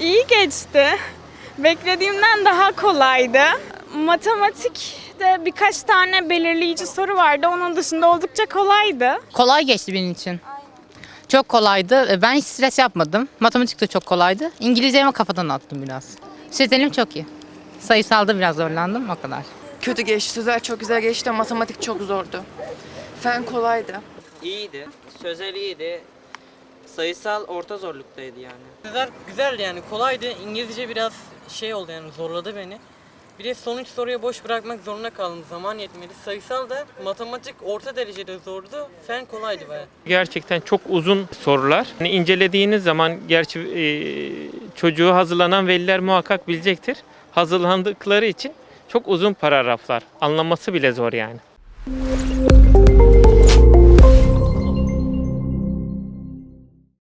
İyi geçti. Beklediğimden daha kolaydı. Matematikte birkaç tane belirleyici soru vardı. Onun dışında oldukça kolaydı. Kolay geçti benim için. Çok kolaydı. E, Ben hiç stres yapmadım. Matematik de çok kolaydı. İngilizcemi kafadan attım biraz. Sözelim çok iyi. Sayısalda biraz zorlandım o kadar. Kötü geçti. Sözel çok güzel geçti. Matematik çok zordu. Fen kolaydı. İyiydi. Sözel iyiydi. Sayısal orta zorluktaydı yani. Güzel, güzeldi yani kolaydı. İngilizce biraz şey oldu yani zorladı beni. Bir de son üç soruya boş bırakmak zorunda kaldım. Zaman yetmedi. Sayısal da matematik orta derecede zordu. Fen kolaydı baya. Gerçekten çok uzun sorular. Yani incelediğiniz zaman gerçi e, çocuğu hazırlanan veliler muhakkak bilecektir. Hazırlandıkları için çok uzun paragraflar. Anlaması bile zor yani.